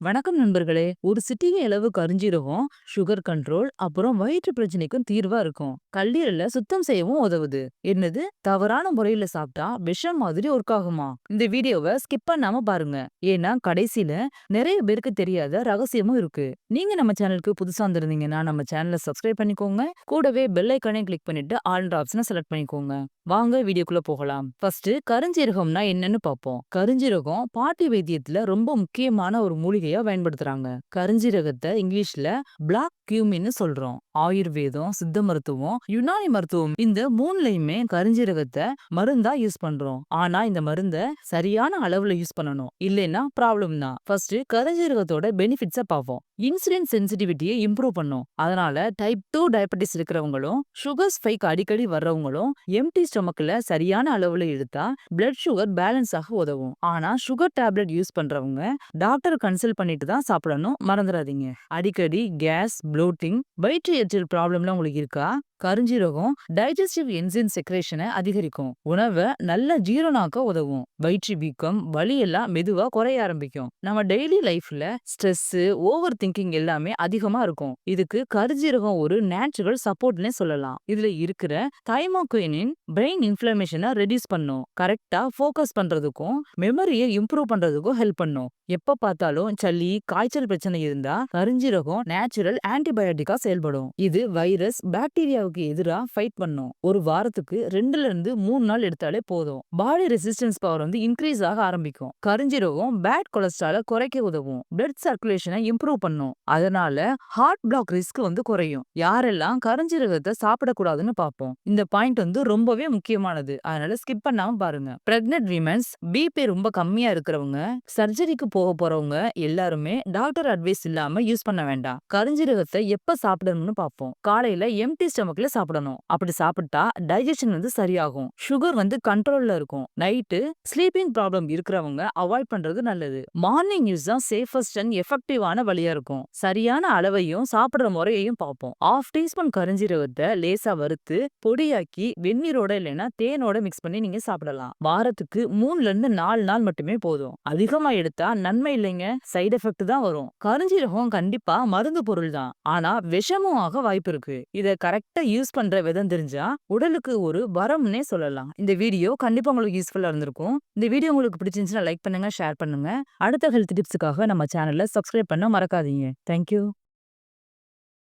வணக்கம் நண்பர்களே. ஒரு சிட்டிகை அளவு கருஞ்சீரகம் சுகர் கண்ட்ரோல் அப்புறம் வயிற்று பிரச்சனைக்கும் தீர்வா இருக்கும். கல்லீரல சுத்தம் செய்யவும் உதவுது. என்னது? தவறான முறையில சாப்பிட்டா விஷம் மாதிரி ஒர்க் ஆகுமா? இந்த வீடியோவை ஸ்கிப் பண்ணாம பாருங்க. ஏன்னா கடைசியில நிறைய பேருக்கு தெரியாத ரகசியமும் இருக்கு. நீங்க நம்ம சேனலுக்கு புதுசா வந்திருந்தீங்கன்னா நம்ம சேனலை சப்ஸ்கிரைப் பண்ணிக்கோங்க. கூடவே பெல் ஐக்கானையும் கிளிக் பண்ணிட்டு ஆல் ஆப்ஷனை செலக்ட் பண்ணிக்கோங்க. வாங்க வீடியோக்குள்ள போகலாம். ஃபர்ஸ்ட் கருஞ்சீரகம்னா என்னன்னு பார்ப்போம். கருஞ்சீரகம் பாட்டி வைத்தியத்துல ரொம்ப முக்கியமான ஒரு மூலிகை. மூலிகையா பயன்படுத்துறாங்க. கருஞ்சீரகத்தை இங்கிலீஷ்ல பிளாக் கியூமின்னு சொல்றோம். ஆயுர்வேதம் சித்த மருத்துவம் யுனானி மருத்துவம் இந்த மூணுலயுமே கருஞ்சீரகத்தை மருந்தா யூஸ் பண்றோம். ஆனா இந்த மருந்த சரியான அளவுல யூஸ் பண்ணணும். இல்லைன்னா ப்ராப்ளம் தான். ஃபர்ஸ்ட் கருஞ்சீரகத்தோட பெனிஃபிட்ஸ பார்ப்போம். இன்சுலின் சென்சிட்டிவிட்டியை இம்ப்ரூவ் பண்ணும். அதனால டைப் டூ டயபெட்டிஸ் இருக்கிறவங்களும் சுகர் ஸ்பைக் அடிக்கடி வர்றவங்களும் எம்டி ஸ்டொமக்ல சரியான அளவுல எடுத்தா பிளட் சுகர் பேலன்ஸ் ஆக உதவும். ஆனா சுகர் டேப்லெட் யூஸ் பண்றவங்க டாக்டர் கன்சல்ட் பண்ணிட்டு தான் சாப்பிடணும். மறந்துடாதீங்க அடிக்கடி கேஸ் ப்ளோட்டிங் வயிற்று எரிச்சல் ப்ராப்ளம்லாம் உங்களுக்கு இருக்கா? கருஞ்சீரகம் டைஜஸ்டிவ் என்சின் செக்ரேஷனை அதிகரிக்கும். உணவை நல்ல ஜீரணாக்க உதவும். வயிற்று வீக்கம் வலி எல்லாம் மெதுவா குறைய ஆரம்பிக்கும். நம்ம டெய்லி லைஃப்ல ஸ்ட்ரெஸ் ஓவர் திங்கிங் எல்லாமே அதிகமா இருக்கும். இதுக்கு கருஞ்சீரகம் ஒரு நேச்சுரல் சப்போர்ட்னே சொல்லலாம். இதுல இருக்கிற தைமோகுயினின் பிரெயின் இன்ஃபிளமேஷனை ரெடியூஸ் பண்ணும். கரெக்டா ஃபோக்கஸ் பண்றதுக்கும் மெமரியை இம்ப்ரூவ் பண்றதுக்கும் ஹெல்ப் பண்ணும். எப்ப பார்த்தாலும் சளி காய்ச்சல் பிரச்சனை இருந்தா கருஞ்சீரகம் நேச்சுரல் ஆன்டிபயோட்டிக்கா செயல்படும். இது வைரஸ் பாக்டீரியாவுக்கு எதிராக ஃபைட் பண்ணும். ஒரு வாரத்துக்கு ரெண்டுல இருந்து மூணு நாள் எடுத்தாலே போதும். பாடி ரெசிஸ்டன்ஸ் பவர் வந்து இன்க்ரீஸ் ஆக ஆரம்பிக்கும். கருஞ்சீரகம் பேட் கொலஸ்ட்ரால குறைக்க உதவும். பிளட் சர்க்குலேஷனை இம்ப்ரூவ் பண்ணும். அதனால ஹார்ட் பிளாக் ரிஸ்க் வந்து குறையும். யாரெல்லாம் கருஞ்சீரகத்தை சாப்பிடக்கூடாதுன்னு பார்ப்போம். இந்த பாயிண்ட் வந்து ரொம்பவே முக்கியமானது. அதனால ஸ்கிப் பண்ணாம பாருங்க. பிரெக்னென்ட் விமன்ஸ் பிபி ரொம்ப கம்மியா இருக்கிறவங்க சர்ஜரிக்கு போக போறவங்க எல்லாருமே டாக்டர் அட்வைஸ் இல்லாம யூஸ் பண்ண வேண்டாம். கருஞ்சீரகத்தை எப்ப சாப்பிடணும்னு பார்ப்போம் காலையில எம்டி ஸ்டமக்ல சாப்பிடணும். அப்படி சாப்பிட்டா டைஜஷன் வந்து சரியாகும். சுகர் வந்து கண்ட்ரோல்ல இருக்கும். நைட்டு ஸ்லீப்பிங் ப்ராப்ளம் இருக்கிறவங்க அவாய்ட் பண்றது நல்லது. மார்னிங் யூஸ் தான் சேஃபஸ்ட் அண்ட் எஃபெக்டிவான வழியா இருக்கும். சரியான அளவையும் சாப்பிடுற முறையையும் பார்ப்போம் ஆஃப் டீஸ்பூன் கருஞ்சீரகத்தை லேசா வறுத்து பொடியாக்கி வெந்நீரோட இல்லைன்னா தேனோட மிக்ஸ் பண்ணி நீங்க சாப்பிடலாம். வாரத்துக்கு மூணுல இருந்து நாலு நாள் மட்டுமே போதும். அதிகமா எடுத்தா நன்மை இல்லைங்க. சைடு எஃபெக்ட் தான் வரும். கருஞ்சீரகம் கண்டிப்பா மருந்து பொருள் தான். ஆனா விஷமும் ஆக வாய்ப்பு இருக்கு. இதை கரெக்டா யூஸ் பண்ற விதம் தெரிஞ்சா உடலுக்கு ஒரு வரம்னே சொல்லலாம். இந்த வீடியோ கண்டிப்பா உங்களுக்கு யூஸ்ஃபுல்லா இருந்திருக்கும். இந்த வீடியோ உங்களுக்கு பிடிச்சிருந்துச்சுன்னா லைக் பண்ணுங்க ஷேர் பண்ணுங்க. அடுத்த ஹெல்த் டிப்ஸுக்காக நம்ம சேனல்ல சப்ஸ்கிரைப் பண்ண மறக்காதீங்க. தேங்க்யூ